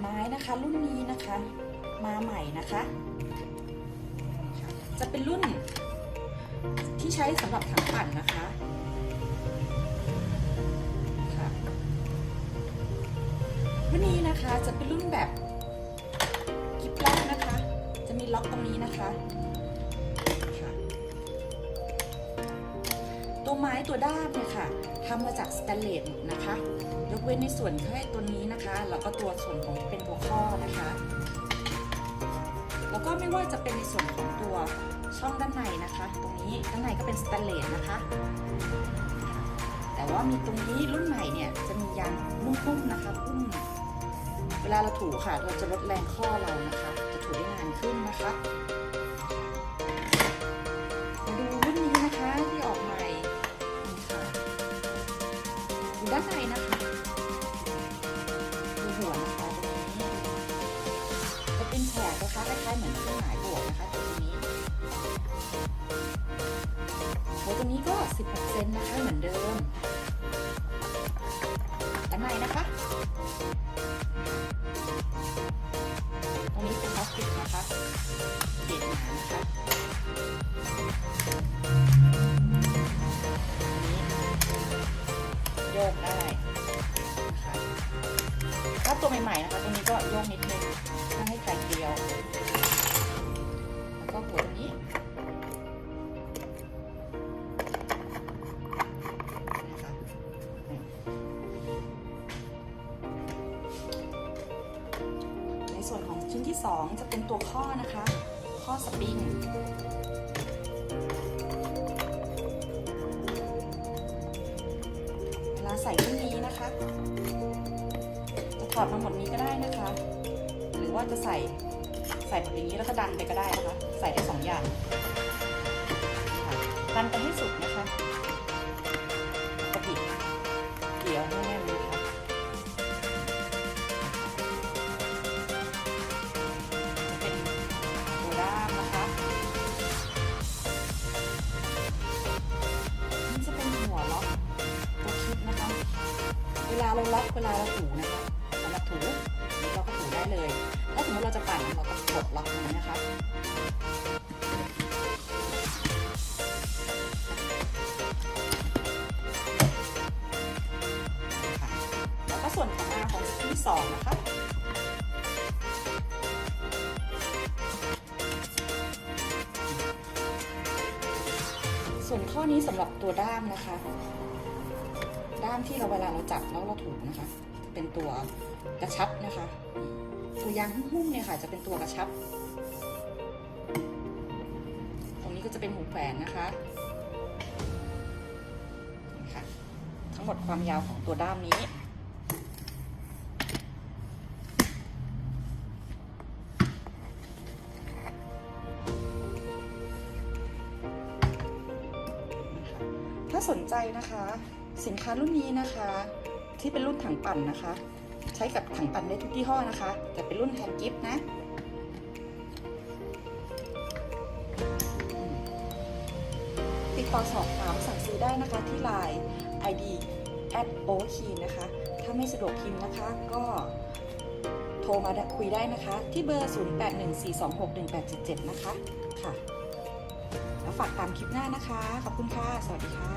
ไม้นะคะ รุ่นนี้นะคะ มาใหม่นะคะ จะเป็นรุ่นที่ใช้สำหรับถังปั่นนะคะค่ะรุ่นนี้นะคะจะเป็นรุ่นแบบกิ๊บล็อกนะคะ จะมีล็อกตรงนี้นะคะ ตัวไม้ตัวด้ามเนี่ยค่ะทำมาจากสแตนเลสนะคะ ยกเว้นในส่วนแค่ตัวนี้นะคะ แล้วก็ตัวส่วนของเป็นตัวข้อนะคะ แล้วก็ไม่ว่าจะเป็นในส่วนของตัวช่องด้านในนะคะ ตรงนี้ด้านในก็เป็นสแตนเลสนะคะ แต่ว่ามีตรงนี้รุ่นใหม่เนี่ยจะมียางนุ่มๆนะคะพุ่มเวลาเราถูค่ะเราจะลดแรงข้อเรานะคะ จะถูได้นานขึ้นนะคะ ด้านในนะคะดูหัวนะคะตรงนี้จะเป็นแฉกนะคะคล้ายๆเหมือนเครื่องหมายบวกนะคะตรงนี้หัวตรงนี้ก็ 16เซนนะคะเหมือนเดิมด้านในนะคะ ใหม่นะคะตรงนี้ก็โยกนิดนึงเพื่อให้ไกลเกลียว แล้วก็หัวตรงนี้ในส่วนของชิ้นที่ 2 จะเป็นตัวข้อนะคะ ข้อสปริงเวลาใส่รุ่นนี้นะคะ ถอดมาหมดนี้ก็ได้นะคะ หรือว่าจะใส่ใส่แบบอย่างนี้แล้วก็ดันไปก็ได้นะคะ ใส่ได้สองอย่างดันไปให้สุดนะคะแล้วก็บิดเกี่ยวให้แน่นนะคะจะเป็นตัวด้ามนะคะนี่จะเป็นหัวล็อกตัวคลิปนะคะ เวลาเราล็อกเวลาเราถูนะคะ ถูนี่เราก็ถูได้เลย ถ้าสมมติเราจะปั่นเราก็กดล็อกตรงนี้นะคะแล้วก็ส่วนของหน้าของที่สองนะคะส่วนข้อนี้สำหรับตัวด้ามนะคะ ด้ามที่เราเวลาเราจับแล้วเราถูนะคะ เป็นตัว กระชับนะคะ ตัวยางหุ้มๆเนี่ยค่ะ จะเป็นตัวกระชับ ตรงนี้ก็จะเป็นหูแขวนนะคะค่ะ ทั้งหมดความยาวของตัวด้ามนี้ถ้าสนใจนะคะ สินค้ารุ่นนี้นะคะ ที่เป็นรุ่นถังปั่นนะคะ ใช้กับถังปั่นได้ทุกยี่ห้อนะคะ แต่เป็นรุ่นแฮนด์กิฟต์นะติดต่อสอบถามสั่งซื้อได้นะคะที่ Line ID at o k e นะคะ ถ้าไม่สะดวกพิมพ์นะคะ ก็โทรมาคุยได้นะคะ ที่เบอร์ 0814261877 นะคะ ค่ะ แล้วฝากตามคลิปหน้านะคะ ขอบคุณค่ะ สวัสดีค่ะ